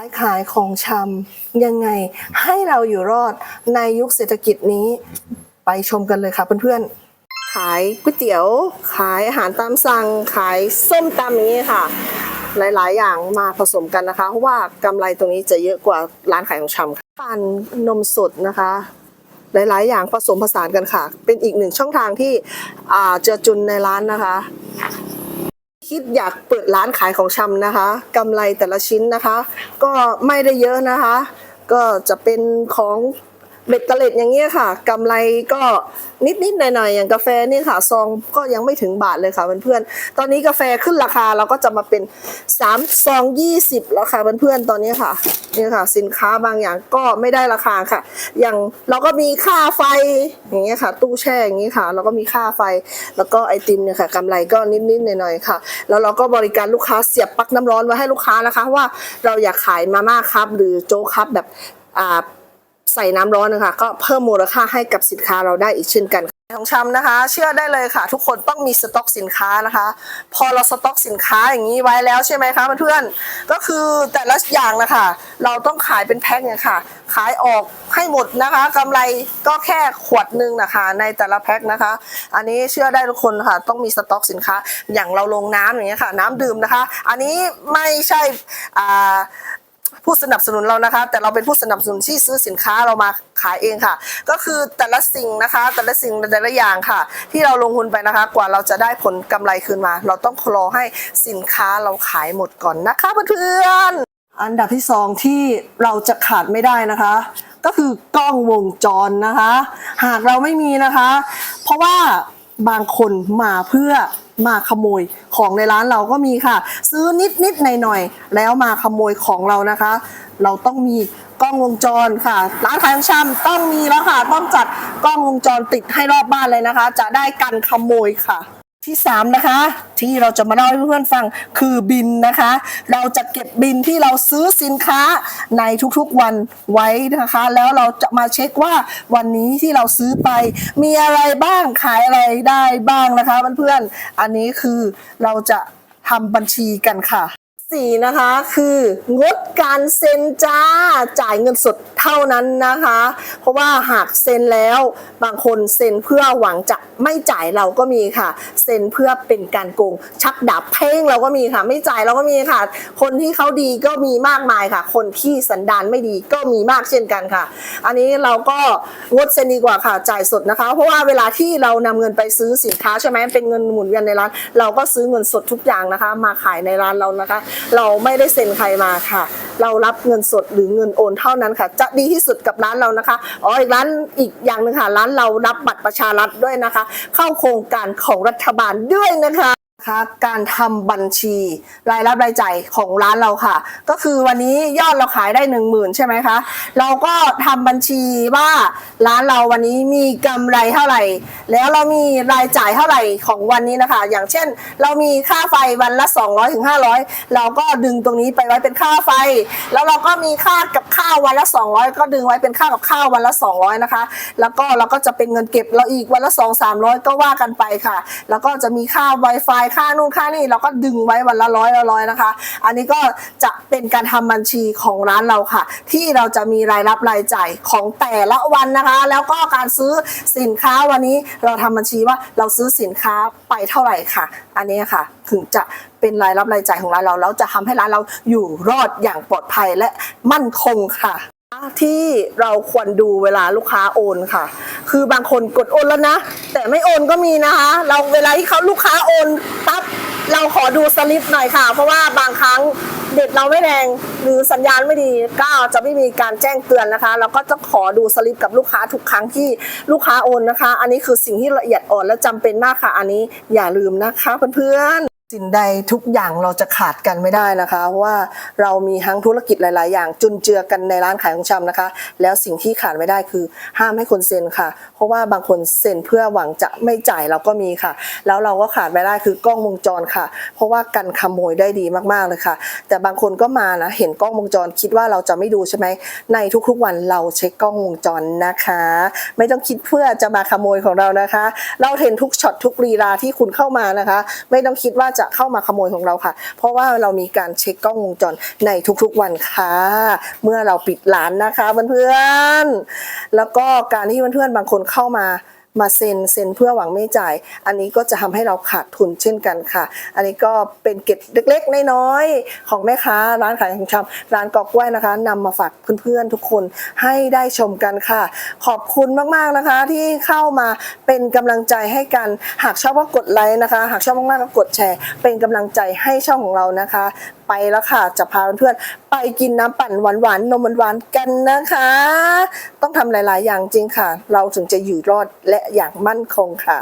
ขายขายของชำยังไงให้เราอยู่รอดในยุคเศรษฐกิจนี้ ไปชมกันเลยค่ะเพื่อนๆ ขายก๋วยเตี๋ยว ขายอาหารตามสั่ง ขายส้มตำอย่างนี้ค่ะ หลายๆ อย่างมาผสมกันนะคะ เพราะว่ากำไรตรงนี้จะเยอะกว่าร้านขายของชำปั่นนมสดนะคะ หลายๆ อย่างผสมผสานกันค่ะ เป็นอีกหนึ่งช่องทางที่เจอจุนในร้านนะคะ คิดอยากเปิดร้านขายของชำนะคะกำไรแต่ละชิ้นนะคะ ก็ไม่ได้เยอะนะคะ ก็จะเป็นของ เบ็ดเตล็ดอย่างเงี้ยค่ะกำไรก็นิดๆหน่อยๆอย่างกาแฟนี่ค่ะซองก็ยังไม่ถึงบาทเลยค่ะเพื่อนๆตอนนี้กาแฟขึ้นราคาเราก็จะมาเป็น3ซอง20แล้วค่ะเพื่อนๆตอนนี้ค่ะนี่ค่ะ สินค้าบางอย่างก็ไม่ได้ราคาค่ะ อย่างเราก็มีค่าไฟอย่างเงี้ยค่ะ ตู้แช่อย่างงี้ค่ะ เราก็มีค่าไฟ แล้วก็ไอติมเนี่ยค่ะกำไรก็นิดๆหน่อยๆค่ะ แล้วเราก็บริการลูกค้าเสียบปลั๊กน้ำร้อนไว้ให้ลูกค้านะคะ ว่าเราอยากขายมาม่าครับ หรือโจ๊กครับแบบอ่า ใส่น้ำร้อนนะคะ ก็เพิ่มมูลค่าให้กับสินค้าเราได้อีกเช่นกันของชำนะคะ เชื่อได้เลยค่ะ ทุกคนต้องมีสต็อกสินค้านะคะ พอเราสต็อกสินค้าอย่างนี้ไว้แล้วใช่ไหมคะเพื่อนก็คือแต่ละอย่างนะคะเราต้องขายเป็นแพ็คเนี่ยค่ะ ขายออกให้หมดนะคะกำไรก็แค่ขวดหนึ่งนะคะ ในแต่ละแพ็คนะคะ อันนี้เชื่อได้ทุกคนค่ะ ต้องมีสต็อกสินค้าอย่างเราลงน้ำอย่างเงี้ยค่ะ น้ำดื่มนะคะ อันนี้ไม่ใช่อ่า ผู้สนับสนุนเรานะคะ แต่เราเป็นผู้สนับสนุนที่ซื้อสินค้าเรามาขายเองค่ะ ก็คือแต่ละสิ่งนะคะ แต่ละสิ่งแต่ละอย่างค่ะ ที่เราลงทุนไปนะคะ กว่าเราจะได้ผลกำไรคืนมา เราต้องรอให้สินค้าเราขายหมดก่อนนะคะเพื่อนอันดับที่สองที่เราจะขาดไม่ได้นะคะ ก็คือกล้องวงจรนะคะ หากเราไม่มีนะคะ เพราะว่าบางคนมาเพื่อ มาขโมยของในร้านเราก็มีค่ะ ซื้อนิดนิดหน่อยหน่อยแล้วมาขโมยของเรานะคะ เราต้องมีกล้องวงจรค่ะ ร้านขายของชำต้องมีแล้วค่ะ ต้องจัดกล้องวงจรติดให้รอบบ้านเลยนะคะ จะได้กันขโมยค่ะ ที่สามนะคะที่เราจะมาเล่าให้เพื่อนๆฟังคือบินนะคะ เราจะเก็บบินที่เราซื้อสินค้าในทุกๆวันไว้นะคะ แล้วเราจะมาเช็คว่าวันนี้ที่เราซื้อไป มีอะไรบ้างขายอะไรได้บ้างนะคะเพื่อนๆอันนี้คือเราจะทำบัญชีกันค่ะ สี่นะคะ คืองดการเซ็นจ้าจ่ายเงินสดเท่านั้นนะคะ เพราะว่าหากเซ็นแล้วบางคนเซ็นเพื่อหวังจะไม่จ่ายเราก็มีค่ะ เซ็นเพื่อเป็นการโกง ชักดาบเพ่งเราก็มีค่ะ ไม่จ่ายเราก็มีค่ะ คนที่เขาดีก็มีมากมายค่ะ คนที่สันดานไม่ดีก็มีมากเช่นกันค่ะ อันนี้เราก็งดเซ็นดีกว่าค่ะจ่ายสดนะคะ เพราะว่าเวลาที่เรานำเงินไปซื้อสินค้าใช่ไหมเป็นเงินหมุนเวียนในร้านเราก็ซื้อเงินสดทุกอย่างนะคะ มาขายในร้านเรานะคะเราไม่ได้เซ็นใครมาค่ะ เรารับเงินสดหรือเงินโอนเท่านั้นค่ะ จะดีที่สุดกับร้านเรานะคะอ๋ออีกร้านอีกอย่างหนึ่งค่ะร้านเรารับบัตรประชารัฐด้วยนะคะ เข้าโครงการของรัฐบาลด้วยนะคะ นะคะการทำบัญชีรายรับรายจ่ายของร้านเราค่ะ ก็คือวันนี้ยอดเราขายได้หนึ่งหมื่นใช่ไหมคะ เราก็ทำบัญชีว่าร้านเราวันนี้มีกำไรเท่าไหร่ แล้วเรามีรายจ่ายเท่าไหร่ของวันนี้นะคะ อย่างเช่น เรามีค่าไฟวันละ200ถึง500 เราก็ดึงตรงนี้ไปไว้เป็นค่าไฟ แล้วเราก็มีค่ากับข้าววันละ 200 ก็ดึงไว้เป็นค่ากับข้าววันละ 200นะคะ แล้วก็เราก็จะเป็นเงินเก็บเราอีกวันละ 2 300 ก็ว่ากันไปค่ะ แล้วก็จะมีค่า Wi-Fi ค่านู่นค่านี่เราก็ดึงไว้วันละร้อยละร้อยนะคะ อันนี้ก็จะเป็นการทำบัญชีของร้านเราค่ะ ที่เราจะมีรายรับรายจ่ายของแต่ละวันนะคะ แล้วก็การซื้อสินค้าวันนี้เราทำบัญชีว่าเราซื้อสินค้าไปเท่าไหร่ค่ะ อันนี้ค่ะถึงจะเป็นรายรับรายจ่ายของร้านเราแล้วจะทำให้ร้านเราอยู่รอดอย่างปลอดภัยและมั่นคงค่ะ ที่เราควรดูเวลาลูกค้าโอนค่ะ คือบางคนกดโอนแล้วนะ แต่ไม่โอนก็มีนะคะ เราเวลาที่เขาลูกค้าโอนปั๊บเราขอดูสลิปหน่อยค่ะ เพราะว่าบางครั้งเด็ดเราไม่แรงหรือสัญญาณไม่ดีก็จะไม่มีการแจ้งเตือนนะคะ เราก็จะขอดูสลิปกับลูกค้าทุกครั้งที่ลูกค้าโอนนะคะ อันนี้คือสิ่งที่ละเอียดอ่อนและจำเป็นมากค่ะ อันนี้อย่าลืมนะคะเพื่อนๆ สิ่งใดทุกอย่างเราจะขาดกันไม่ได้นะคะเพราะว่าเรามีทั้งธุรกิจหลาย ๆ อย่างจุนเจือกันในร้านขายของชำนะคะ แล้วสิ่งที่ขาดไม่ได้คือห้ามให้คนเซ็นค่ะ เพราะว่าบางคนเซ็นเพื่อหวังจะไม่จ่ายเราก็มีค่ะ แล้วเราก็ขาดไม่ได้คือกล้องวงจรค่ะ เพราะว่ากันขโมยได้ดีมาก ๆ เลยค่ะ แต่บางคนก็มานะเห็นกล้องวงจร คิดว่าเราจะไม่ดูใช่ไหมในทุก ๆ วันเราเช็คกล้องวงจรนะคะ ไม่ต้องคิดเพื่อจะมาขโมยของเรานะคะ เราเห็นทุกช็อตทุกรีลาที่คุณเข้ามานะคะ ไม่ต้องคิดว่าจะเข้ามาขโมยของเราค่ะ เพราะว่าเรามีการเช็คกล้องวงจรในทุกๆวันค่ะ เมื่อเราปิดร้านนะคะเพื่อนๆแล้วก็การที่เพื่อนๆบางคนเข้ามา มาเซ็นเซ็นเพื่อหวังไม่จ่าย อันนี้ก็จะทำให้เราขาดทุนเช่นกันค่ะ อันนี้ก็เป็นเก็ดเล็กๆน้อยๆของแม่ค้าร้านขายของชำร้านกอกกล้วยนะคะนำมาฝากเพื่อนๆทุกคนให้ได้ชมกันค่ะ ขอบคุณมากๆนะคะที่เข้ามาเป็นกำลังใจให้กัน หากชอบก็กดไลค์นะคะ หากชอบมากๆก็กดแชร์ เป็นกำลังใจให้ช่องของเรานะคะไปแล้วค่ะ จะพาเพื่อนๆไปกินน้ำปั่นหวานๆนมหวานๆกันนะคะ ต้องทำหลาย ๆ อย่างจริงค่ะ เราถึงจะอยู่รอดและอย่างมั่นคงค่ะ